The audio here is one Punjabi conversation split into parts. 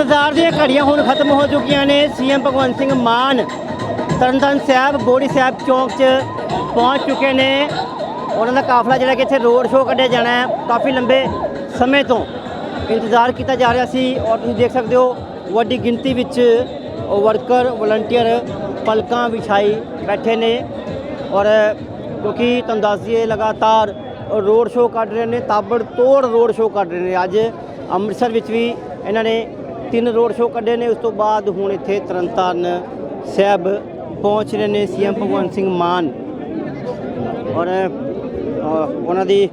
ਇੰਤਜ਼ਾਰ ਦੀਆਂ ਘੜੀਆਂ ਹੁਣ ਖਤਮ ਹੋ ਚੁੱਕੀਆਂ ਨੇ। ਸੀਐਮ ਭਗਵੰਤ ਸਿੰਘ ਮਾਨ ਤਰਨਤਾਰਨ ਸਾਹਿਬ, ਬੋੜੀ ਸਾਹਿਬ ਚੌਂਕ 'ਚ ਪਹੁੰਚ ਚੁੱਕੇ ਨੇ। ਉਹਨਾਂ ਦਾ ਕਾਫਲਾ ਜਿਹੜਾ ਕਿ ਇੱਥੇ ਰੋਡ ਸ਼ੋਅ ਕੱਢਿਆ ਜਾਣਾ ਹੈ। ਕਾਫੀ ਲੰਬੇ ਸਮੇਂ ਤੋਂ ਇੰਤਜ਼ਾਰ ਕੀਤਾ ਜਾ ਰਿਹਾ ਸੀ ਔਰ ਤੁਸੀਂ ਦੇਖ ਸਕਦੇ ਹੋ, ਵੱਡੀ ਗਿਣਤੀ ਵਿੱਚ ਵਰਕਰ, ਵਲੰਟੀਅਰ ਪਲਕਾਂ ਵਿਛਾਈ ਬੈਠੇ ਨੇ। ਔਰ ਕਿਉਂਕਿ ਤੁਹਾਨੂੰ ਦੱਸ ਲਗਾਤਾਰ ਰੋਡ ਸ਼ੋਅ ਕੱਢ ਰਹੇ ਨੇ ਤਾਬੜ ਤੋੜ ਰੋਡ ਸ਼ੋਅ ਕੱਢ ਰਹੇ ਨੇ। ਅੱਜ ਅੰਮ੍ਰਿਤਸਰ ਵਿੱਚ ਵੀ ਇਹਨਾਂ ਨੇ ਤਿੰਨ ਰੋਡ ਸ਼ੋਅ ਕੱਢੇ ਨੇ, ਉਸ ਤੋਂ ਬਾਅਦ ਹੁਣ ਇੱਥੇ ਤਰਨਤਾਰਨ ਸਾਹਿਬ ਪਹੁੰਚ ਰਹੇ ਨੇ ਸੀਐਮ ਭਗਵੰਤ ਸਿੰਘ ਮਾਨ। ਔਰ ਉਹਨਾਂ ਦੀ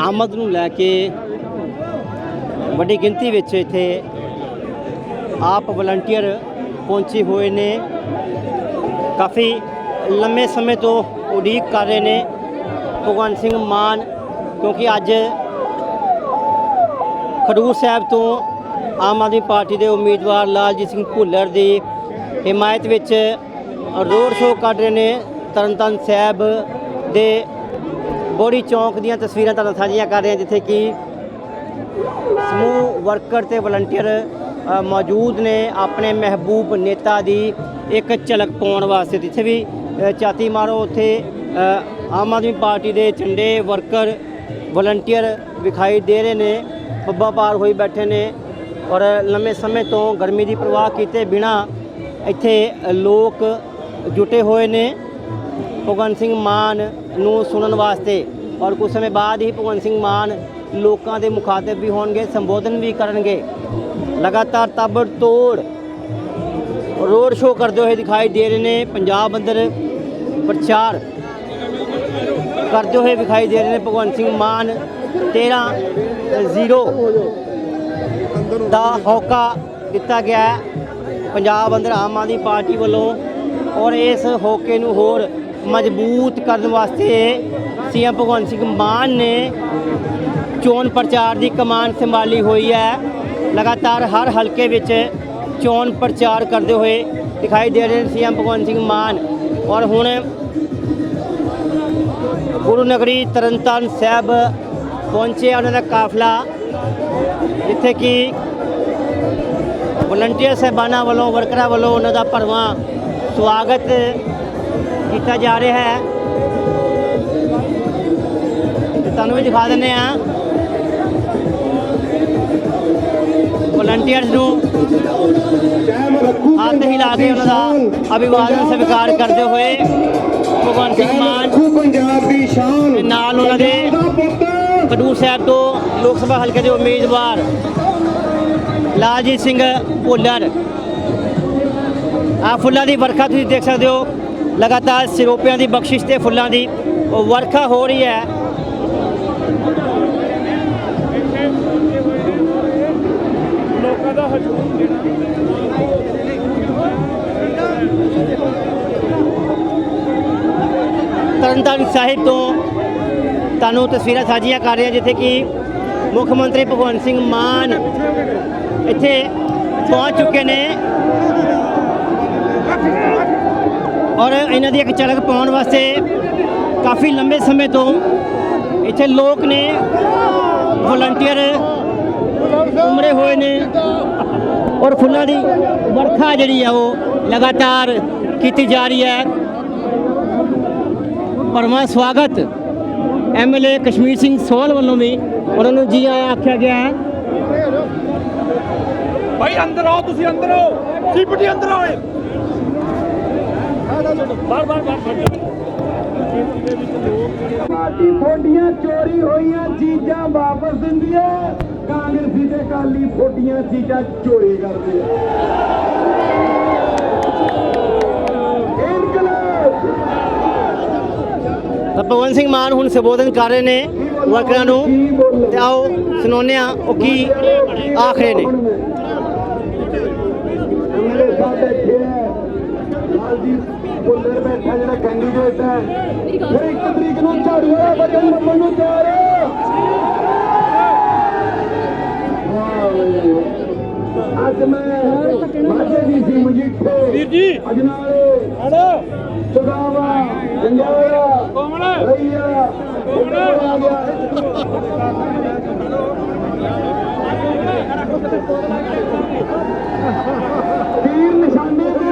ਆਮਦ ਨੂੰ ਲੈ ਕੇ ਵੱਡੀ ਗਿਣਤੀ ਵਿੱਚ ਇੱਥੇ ਆਪ ਵਲੰਟੀਅਰ ਪਹੁੰਚੇ ਹੋਏ ਨੇ। ਕਾਫੀ ਲੰਮੇ ਸਮੇਂ ਤੋਂ ਉਡੀਕ ਕਰ ਰਹੇ ਨੇ ਭਗਵੰਤ ਸਿੰਘ ਮਾਨ, ਕਿਉਂਕਿ ਅੱਜ ਖਡੂਰ ਸਾਹਿਬ ਤੋਂ ਆਮ ਆਦਮੀ ਪਾਰਟੀ ਦੇ ਉਮੀਦਵਾਰ ਲਾਲਜੀਤ ਸਿੰਘ ਭੁੱਲਰ ਦੀ ਹਿਮਾਇਤ ਵਿੱਚ ਰੋਡ ਸ਼ੋਅ ਕੱਢ ਰਹੇ ਨੇ ਤਰਨਤਾਰਨ ਸਾਹਿਬ ਦੇ ਬੋੜੀ ਚੌਂਕ ਦੀਆਂ ਤਸਵੀਰਾਂ ਤੁਹਾਨੂੰ ਸਾਂਝੀਆਂ ਕਰ ਰਹੇ ਹਾਂ ਜਿੱਥੇ ਕਿ ਸਮੂਹ ਵਰਕਰ ਤੇ ਵਲੰਟੀਅਰ ਮੌਜੂਦ ਨੇ ਆਪਣੇ ਮਹਿਬੂਬ ਨੇਤਾ ਦੀ ਇੱਕ ਝਲਕ ਪਾਉਣ ਵਾਸਤੇ। ਜਿੱਥੇ ਵੀ ਅ, ਮਾਰੋ ਉੱਥੇ ਆਮ ਆਦਮੀ ਪਾਰਟੀ ਦੇ ਝੰਡੇ ਵਰਕਰ ਵਲੰਟੀਅਰ ਵਿਖਾਈ ਦੇ ਰਹੇ ਨੇ। ਪੱਬਾਂ ਪਾਰ ਹੋਈ ਬੈਠੇ ਨੇ ਔਰ ਲੰਮੇ ਸਮੇਂ ਤੋਂ ਗਰਮੀ ਦੀ ਪ੍ਰਵਾਹ ਕੀਤੇ ਬਿਨਾ ਇੱਥੇ ਲੋਕ ਜੁਟੇ ਹੋਏ ਨੇ। ਭਗਵੰਤ ਸਿੰਘ ਮਾਨ ਨੂੰ ਸੁਣਨ ਵਾਸਤੇ ਔਰ ਕੁਝ ਸਮੇਂ ਬਾਅਦ ਹੀ ਭਗਵੰਤ ਸਿੰਘ ਮਾਨ ਲੋਕਾਂ ਦੇ ਮੁਖਾਤਬ ਵੀ ਹੋਣਗੇ, ਸੰਬੋਧਨ ਵੀ ਕਰਨਗੇ। ਲਗਾਤਾਰ ਤਾਬੜ ਤੋੜ ਰੋਡ ਸ਼ੋਅ ਕਰਦੇ ਹੋਏ ਦਿਖਾਈ ਦੇ ਰਹੇ ਨੇ। ਪੰਜਾਬ ਅੰਦਰ ਪ੍ਰਚਾਰ ਕਰਦੇ ਹੋਏ ਵਿਖਾਈ ਦੇ ਰਹੇ ਨੇ ਭਗਵੰਤ ਸਿੰਘ ਮਾਨ 13 ਜ਼ੀਰੋ ਦਾ ਹੋਕਾ ਦਿੱਤਾ ਗਿਆ ਹੈ। ਪੰਜਾਬ ਅੰਦਰ ਆਮ ਆਦਮੀ ਪਾਰਟੀ ਵੱਲੋਂ ਔਰ ਇਸ ਹੋਕੇ ਨੂੰ ਹੋਰ ਮਜ਼ਬੂਤ ਕਰਨ ਵਾਸਤੇ ਸੀਐਮ ਭਗਵੰਤ ਸਿੰਘ ਮਾਨ ਨੇ ਚੋਣ ਪ੍ਰਚਾਰ ਦੀ ਕਮਾਨ ਸੰਭਾਲੀ ਹੋਈ ਹੈ। ਲਗਾਤਾਰ ਹਰ ਹਲਕੇ ਵਿੱਚ ਚੋਣ ਪ੍ਰਚਾਰ ਕਰਦੇ ਹੋਏ ਦਿਖਾਈ ਦੇ ਰਹੇ ਨੇ ਸੀਐਮ ਭਗਵੰਤ ਸਿੰਘ ਮਾਨ। ਔਰ ਹੁਣ ਗੁਰੂ ਨਗਰੀ ਤਰਨਤਾਰਨ ਸਾਹਿਬ ਪਹੁੰਚੇ ਉਹਨਾਂ ਦਾ ਕਾਫਲਾ, ਜਿੱਥੇ ਕਿ ਵਲੰਟੀਅਰ ਸਹਿਬਾਨਾਂ ਵੱਲੋਂ ਵਰਕਰਾਂ ਵੱਲੋਂ ਉਹਨਾਂ ਦਾ ਭਰਵਾਂ ਸਵਾਗਤ ਕੀਤਾ ਜਾ ਰਿਹਾ ਹੈ। ਤੇ ਤੁਹਾਨੂੰ ਵੀ ਦਿਖਾ ਦਿੰਦੇ ਆ ਵਲੰਟੀਅਰਸ ਨੂੰ ਹੱਥ ਹਿਲਾ ਕੇ ਉਹਨਾਂ ਦਾ ਅਭਿਵਾਦਨ ਸਵੀਕਾਰ ਕਰਦੇ ਹੋਏ ਭਗਵੰਤ ਸਿੰਘ ਮਾਨ ਪੰਜਾਬ ਦੀ ਸ਼ਾਨ ਨਾਲ ਉਹਨਾਂ ਦੇ ਦਾ ਖਡੂਰ ਸਾਹਿਬ ਤੋਂ ਲੋਕ ਸਭਾ ਹਲਕੇ ਦੇ ਉਮੀਦਵਾਰ ਲਾਲਜੀਤ ਸਿੰਘ ਭੁੱਲਰ। ਆ ਫੁੱਲਾਂ ਦੀ ਵਰਖਾ ਤੁਸੀਂ ਦੇਖ ਸਕਦੇ ਹੋ। ਲਗਾਤਾਰ ਸਿਰੋਪਿਆਂ ਦੀ ਬਖਸ਼ਿਸ਼ ਤੇ ਫੁੱਲਾਂ ਦੀ ਉਹ ਵਰਖਾ ਹੋ ਰਹੀ ਹੈ। ਲੋਕਾਂ ਦਾ ਹਜੂਮ ਤਰਨਤਾਰਨ ਸਾਹਿਬ ਤੋਂ ਤੁਹਾਨੂੰ ਤਸਵੀਰਾਂ ਸਾਂਝੀਆਂ ਕਰ ਰਹੇ ਹਾਂ, ਜਿੱਥੇ ਕਿ ਮੁੱਖ ਮੰਤਰੀ ਭਗਵੰਤ ਸਿੰਘ ਮਾਨ ਇੱਥੇ ਪਹੁੰਚ ਚੁੱਕੇ ਨੇ। ਔਰ ਇਹਨਾਂ ਦੀ ਇੱਕ ਝਲਕ ਪਾਉਣ ਵਾਸਤੇ ਕਾਫੀ ਲੰਬੇ ਸਮੇਂ ਤੋਂ ਇੱਥੇ ਲੋਕ ਨੇ ਵਲੰਟੀਅਰ ਉਮਰੇ ਹੋਏ ਨੇ। ਔਰ ਫੁੱਲਾਂ ਦੀ ਵਰਖਾ ਜਿਹੜੀ ਆ ਉਹ ਲਗਾਤਾਰ ਕੀਤੀ ਜਾ ਰਹੀ ਹੈ। ਪਰਮਾ ਸਵਾਗਤ ਐਮਐਲਏ ਕਸ਼ਮੀਰ ਸਿੰਘ ਸੋਹਲ ਵੱਲੋਂ ਵੀ ਉਹਨਾਂ ਨੂੰ ਜੀ ਆਇਆਂ ਆਖਿਆ ਗਿਆ ਹੈ। ਭਾਈ ਅੰਦਰ ਆਓ, ਤੁਸੀਂ ਅੰਦਰ ਆਓ। ਸੀਪਟੀ ਅੰਦਰ ਆਓ। ਬਾਰ ਬਾਰ ਬਾਰ ਪਾਰਟੀ ਫੋਡੀਆਂ ਚੋਰੀ ਹੋਈਆਂ ਚੀਜ਼ਾਂ ਵਾਪਸ ਦਿੰਦੀ ਹੈ ਕਾਂਗਰਸੀ ਤੇ ਕਾਲੀ ਫੋਡੀਆਂ ਚੀਜ਼ਾਂ ਚੋਰੀ ਕਰਦੇ ਆ। ਇਨਕਲਾਬ! ਭਗਵੰਤ ਸਿੰਘ ਮਾਨ ਹੁਣ ਸੰਬੋਧਨ ਕਰ ਰਹੇ ਨੇ ਵਰਕਰਾਂ ਨੂੰ। ਤੇ ਆਓ ਸੁਣਾਉਂਦੇ ਆ ਉਹ ਕੀ ਆਖ ਰਹੇ ਨੇ। ਮੇਰੇ ਸਾਥ ਬੈਠੇ ਹੈ। ਲਾਲਜੀਤ ਭੁੱਲਰ ਬੈਠਾ ਜਿਹੜਾ ਕੈਂਡੀਡੇਟ ਹੈ। ਫਿਰ ਇੱਕ ਤਰੀਕ ਨੂੰ ਝਾੜੂ ਵਾਲਾ ਬਟਨ ਨੰਬਰ ਨੂੰ ਤਿਆਰ। ਅੱਜ ਮੈਂ ਮਾਝੇ ਦੀ ਸੀ ਮਜੀਠੇ ਵੀਰ ਜੀ। ਅਜਨਾਲੇ ਹੜੋ। ਸੁਦਾਵਾ ਜੰਗਾਲਾ ਕੋਮਲ। ਰਈਆ ਕੋਮਲ। ਆ ਗਿਆ। ਤੀਰ ਨਿਸ਼ਾਨੇ ਤੇ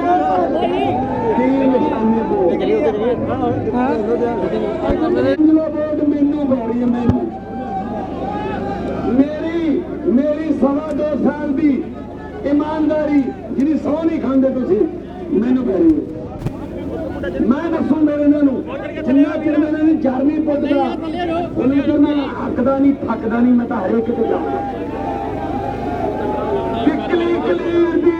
ਤੀਰ ਨਿਸ਼ਾਨੇ ਤੇ ਐਂਜਲੋ ਵੋਟ ਮੈਨੂੰ ਬੋਲੀ ਮੈਨੂੰ ਮੇਰੀ ਮੇਰੀ ਸਵਾ ਦੋ ਸਾਲ ਦੀ ਇਮਾਨਦਾਰੀ ਜਿਹਦੀ ਸੌ ਨਹੀਂ ਖਾਂਦੇ ਤੁਸੀਂ ਮੈਨੂੰ ਪੈ ਰਹੀ ਹੈ। ਮੈਂ ਦੱਸੂ ਮੇਰੇ ਇਹਨਾਂ ਨੂੰ ਜਿੰਨਾ ਚਿਰ ਮੈਂ ਇਹਨਾਂ ਦੀ ਜਰਨੀ ਪੁੱਟਦਾ ਉਹਨਾਂ ਚਿਰ ਮੈਂ ਹੱਕਦਾ ਨਹੀਂ ਥੱਕਦਾ ਨਹੀਂ, ਮੈਂ ਤਾਂ ਹਰੇਕ ਤੇ ਜਾਊਂਗਾ ਕਿਕਲੀ ਕਲੀਰ ਦੀ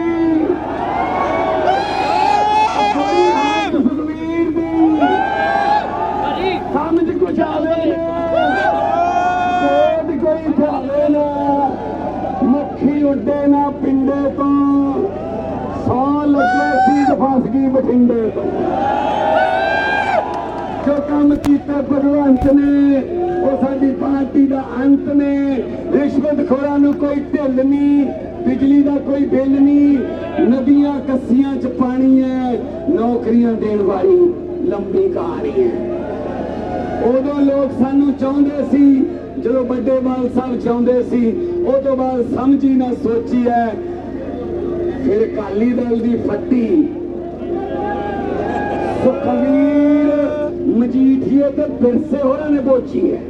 ਕੋਈ ਹਾਥ ਸੁਖਵੀਰ ਦੀ ਸਮਝ ਕੁਛ ਆਵੇ ਨਾ ਕੋਦ ਨਾ। ਮੁਖੀ ਉੱਡੇ ਨਾ ਪਿੰਡੇ ਤੋਂ। ਸੌ ਲੱਗੇ ਸੀਟ ਫਸ ਗਈ ਬਠਿੰਡੇ ਤੋਂ। ਜੋ ਕੰਮ ਕੀਤਾ ਭਗਵੰਤ ਨੇ, ਉਹ ਸਾਡੀ ਪਾਰਟੀ ਦਾ ਅੰਤ ਨੇ। ਰਿਸ਼ਵਤ ਖੋਰਾਂ ਨੂੰ ਕੋਈ ਢਿੱਲ ਨਹੀਂ, ਬਿਜਲੀ ਦਾ ਕੋਈ ਬਿੱਲ ਨਹੀਂ। ਨਦੀਆਂ ਕੱਸੀਆਂ ਚ ਪਾਣੀ ਹੈ, ਨੌਕਰੀਆਂ ਦੇਣ ਵਾਲੀ ਲੰਬੀ ਕਹਾਣੀ ਹੈ। ਉਦੋਂ ਲੋਕ ਸਾਨੂੰ ਚਾਹੁੰਦੇ ਸੀ ਜਦੋਂ ਵੱਡੇ ਬਾਲ ਸਾਹਿਬ ਚਾਹੁੰਦੇ ਸੀ ਉਹ ਤੋਂ ਬਾਅਦ ਸਮਝੀ ਨਾ ਸੋਚੀ ਹੈ ਫਿਰ ਅਕਾਲੀ ਦਲ ਦੀ ਫੱਟੀ। ਸੁਖਵੀਰ ਮਜੀਠੀਏ ਤੇ ਬਿਰਸੇ ਹੋਰਾਂ ਨੇ ਬੋਚੀ ਹੈ।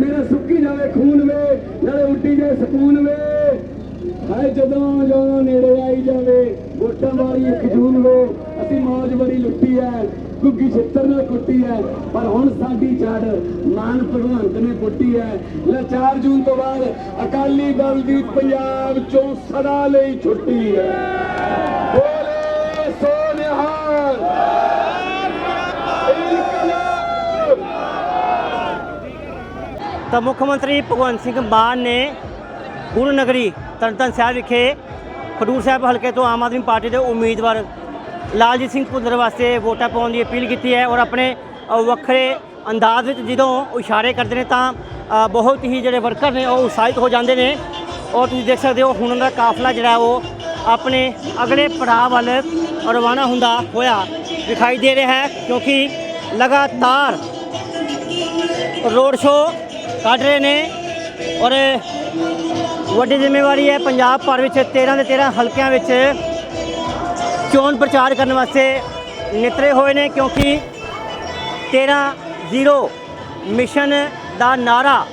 ਮੇਰਾ ਸੁੱਕੀ ਜਾਵੇ ਖੂਨ ਵੇ, ਨਾਲੇ ਉੱਡੀ ਜਾਏ ਸਕੂਨ ਵੇ। ਹਾਏ ਜਦੋਂ ਜਦੋਂ ਨੇੜੇ ਆਈ ਜਾਵੇ, ਵੋਟਾਂ ਵਾਲੀ ਇੱਕ ਜੂਨ ਮੌਜ ਬੜੀ ਲੁੱਟੀ ਹੈ, ਗੁੱਗੀ ਛਿੱਤਰ ਨਾਲ ਕੁੱਟੀ ਹੈ, ਪਰ ਹੁਣ ਸਾਡੀ ਛੜ ਮਾਨ ਭਗਵੰਤ ਨੇ ਪੁੱਟੀ ਹੈ। ਲੈ 4 ਜੂਨ ਤੋਂ ਬਾਅਦ ਅਕਾਲੀ ਦਲ ਦੀ ਪੰਜਾਬ ਚੋਂ ਸਦਾ ਲਈ ਛੁੱਟੀ ਹੈ। ਬੋਲੇ ਸੋ ਤਾਂ ਮੁੱਖ ਮੰਤਰੀ ਭਗਵੰਤ ਸਿੰਘ ਮਾਨ ਨੇ ਗੁਰੂ ਨਗਰੀ ਤਰਨਤਾਰਨ ਸਾਹਿਬ ਵਿਖੇ ਖਡੂਰ ਸਾਹਿਬ ਹਲਕੇ ਤੋਂ ਆਮ ਆਦਮੀ ਪਾਰਟੀ ਦੇ ਉਮੀਦਵਾਰ ਲਾਲਜੀਤ ਸਿੰਘ ਭੁੱਲਰ ਵਾਸਤੇ ਵੋਟਾਂ ਪਾਉਣ ਦੀ ਅਪੀਲ ਕੀਤੀ ਹੈ ਔਰ ਆਪਣੇ ਵੱਖਰੇ ਅੰਦਾਜ਼ ਵਿੱਚ ਜਦੋਂ ਇਸ਼ਾਰੇ ਕਰਦੇ ਨੇ ਤਾਂ ਬਹੁਤ ਹੀ ਜਿਹੜੇ ਵਰਕਰ ਨੇ ਉਹ ਉਤਸ਼ਾਹਿਤ ਹੋ ਜਾਂਦੇ ਨੇ। ਔਰ ਤੁਸੀਂ ਦੇਖ ਸਕਦੇ ਹੋ ਹੁਣ ਉਹਨਾਂ ਦਾ ਕਾਫਲਾ ਜਿਹੜਾ ਉਹ ਆਪਣੇ ਅਗਲੇ ਪੜਾਅ ਵੱਲ ਰਵਾਨਾ ਹੁੰਦਾ ਹੋਇਆ ਦਿਖਾਈ ਦੇ ਰਿਹਾ ਹੈ ਕਿਉਂਕਿ ਲਗਾਤਾਰ ਰੋਡ ਸ਼ੋ ਕੱਢ ਰਹੇ ਨੇ ਔਰ ਵੱਡੀ ਜ਼ਿੰਮੇਵਾਰੀ ਹੈ ਪੰਜਾਬ ਭਰ ਵਿੱਚ 13 ਦੇ 13 ਹਲਕਿਆਂ ਵਿੱਚ ਚੋਣ ਪ੍ਰਚਾਰ ਕਰਨ ਵਾਸਤੇ ਨਿਤਰੇ ਹੋਏ ਨੇ ਕਿਉਂਕਿ 13 ਜ਼ੀਰੋ ਮਿਸ਼ਨ ਦਾ ਨਾਰਾ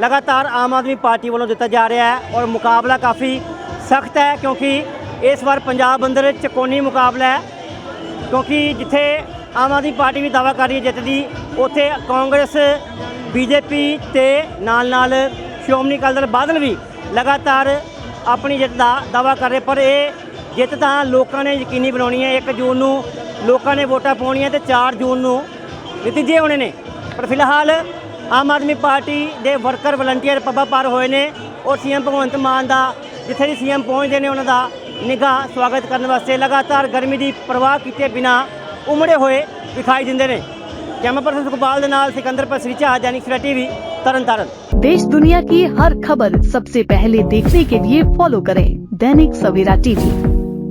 ਲਗਾਤਾਰ ਆਮ ਆਦਮੀ ਪਾਰਟੀ ਵੱਲੋਂ ਦਿੱਤਾ ਜਾ ਰਿਹਾ ਹੈ ਔਰ ਮੁਕਾਬਲਾ ਕਾਫੀ ਸਖਤ ਹੈ ਕਿਉਂਕਿ ਇਸ ਵਾਰ ਪੰਜਾਬ ਅੰਦਰ ਚਕੋਨੀ ਮੁਕਾਬਲਾ ਹੈ ਕਿਉਂਕਿ ਜਿੱਥੇ ਆਮ ਆਦਮੀ ਪਾਰਟੀ ਵੀ ਦਾਵਾ ਕਰ ਰਹੀ ਹੈ ਜਿੱਤ ਦੀ ਉੱਥੇ ਕਾਂਗਰਸ, ਬੀਜੇਪੀ ਤੇ ਨਾਲ ਨਾਲ ਸ਼੍ਰੋਮਣੀ ਅਕਾਲੀ ਦਲ ਬਾਦਲ ਵੀ ਲਗਾਤਾਰ ਆਪਣੀ ਜਿੱਤ ਦਾ ਦਾਵਾ ਕਰ ਰਹੇ, ਪਰ ਇਹ ਜਿੱਤ ਤਾਂ ਲੋਕਾਂ ਨੇ ਯਕੀਨੀ ਬਣਾਉਣੀ ਹੈ 1 ਜੂਨ ਨੂੰ ਲੋਕਾਂ ਨੇ ਵੋਟਾਂ ਪਾਉਣੀਆਂ ਤੇ 4 ਜੂਨ ਨੂੰ ਨਤੀਜੇ ਹੋਣੇ ਨੇ ਪਰ ਫਿਲਹਾਲ ਆਮ ਆਦਮੀ ਪਾਰਟੀ ਦੇ ਵਰਕਰ ਵਲੰਟੀਅਰ ਪੱਬਾਂ ਪਾਰ ਹੋਏ ਨੇ ਔਰ ਸੀਐਮ ਭਗਵੰਤ ਮਾਨ ਦਾ ਜਿੱਥੇ ਵੀ ਸੀਐਮ ਪਹੁੰਚਦੇ ਨੇ ਉਹਨਾਂ ਦਾ ਨਿੱਘਾ ਸਵਾਗਤ ਕਰਨ ਵਾਸਤੇ ਲਗਾਤਾਰ ਗਰਮੀ ਦੀ ਪਰਵਾਹ ਕੀਤੇ ਬਿਨਾ ਉਮੜੇ ਹੋਏ ਦਿਖਾਈ ਦਿੰਦੇ ਨੇ ਕੈਮਰਾ ਪਰਸਨ ਸੁਖਪਾਲ ਦੇ ਨਾਲ ਸਿਕੰਦਰ ਪਸਰੀਚਾ दैनिक सवेरा टीवी तरन तारण देश दुनिया की हर खबर सबसे पहले देखने के लिए फॉलो करें दैनिक सवेरा टीवी